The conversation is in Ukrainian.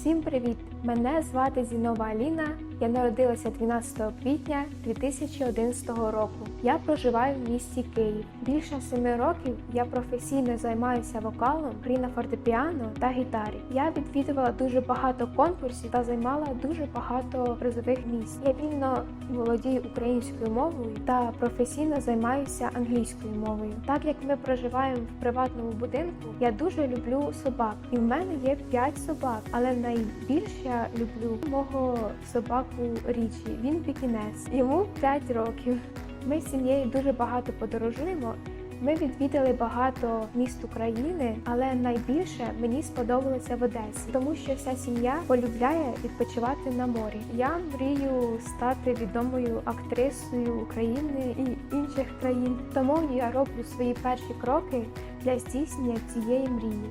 Всім привіт! Мене звати Зінова Аліна. Я народилася 12 квітня 2011 року. Я проживаю в місті Київ. Більше семи років я професійно займаюся вокалом, грі на фортепіано та гітарі. Я відвідувала дуже багато конкурсів та займала дуже багато призових місць. Я вільно володію українською мовою та професійно займаюся англійською мовою. Так як ми проживаємо в приватному будинку, я дуже люблю собак, і в мене є 5 собак, але найбільше люблю мого собаку Річі. Він пікінець, йому 5 років. Ми з сім'єю дуже багато подорожуємо. Ми відвідали багато міст України, але найбільше мені сподобалося в Одесі, тому що вся сім'я полюбляє відпочивати на морі. Я мрію стати відомою актрисою України і інших країн. Тому я роблю свої перші кроки для здійснення цієї мрії.